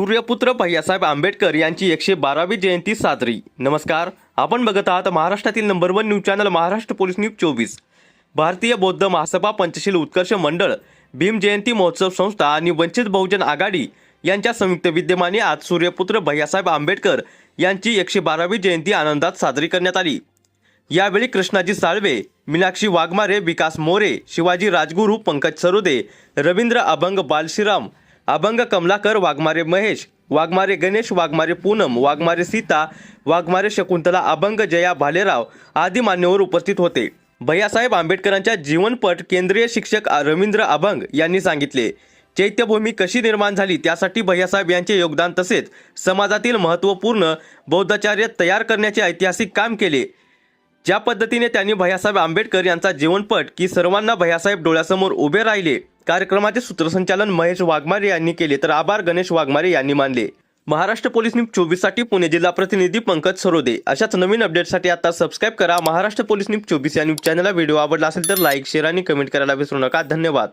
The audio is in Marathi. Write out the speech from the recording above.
सूर्यपुत्र भैयासाहेब आंबेडकर यांची एकशे बारावी जयंती साजरी. नमस्कार. आपण बघत आहात महाराष्ट्रातील number one news channel Maharashtra police news चोवीस. भारतीय बौद्ध महासभा पंचशील उत्कर्ष मंडळ भीम जयंती महोत्सव संस्था आणि वंचित बहुजन आघाडी यांच्या संयुक्त विद्यमाने आज सूर्यपुत्र भैयासाहेब आंबेडकर यांची एकशे बारावी जयंती आनंदात साजरी करण्यात आली. यावेळी कृष्णाजी साळवे मीनाक्षी वाघमारे विकास मोरे शिवाजी राजगुरू पंकज सरोदे रवींद्र अभंग बालशीराम अभंग कमलाकर वाघमारे महेश वाघमारे गणेश वाघमारे पूनम वाघमारे सीता वाघमारे शकुंतला अभंग जया भालेराव आदी मान्यवर उपस्थित होते. भैयासाहेब आंबेडकरांच्या जीवनपट केंद्रीय शिक्षक रवींद्र अभंग यांनी सांगितले चैत्यभूमी कशी निर्माण झाली त्यासाठी भैयासाहेब यांचे योगदान तसेच समाजातील महत्त्वपूर्ण बौद्धाचार्य तयार करण्याचे ऐतिहासिक काम केले. ज्या पद्धतीने त्यांनी भैयासाहेब आंबेडकर यांचा जीवनपट की सर्वांना भैयासाहेब डोळ्यासमोर उभे राहिले कार्यक्रमाचे सूत्रसंचालन महेश वाघमारे यांनी केले तर आभार गणेश वाघमारे यांनी मानले. महाराष्ट्र पोलीस न्यूज चोवीससाठी पुणे जिल्हा प्रतिनिधी पंकज सरोदे. अशाच नवीन अपडेटसाठी आता सबस्क्राईब करा. महाराष्ट्र पोलीस न्यूज चोवीस या न्यूज चॅनलला व्हिडिओ आवडला असेल तर लाईक शेअर आणि कमेंट करायला विसरू नका. धन्यवाद.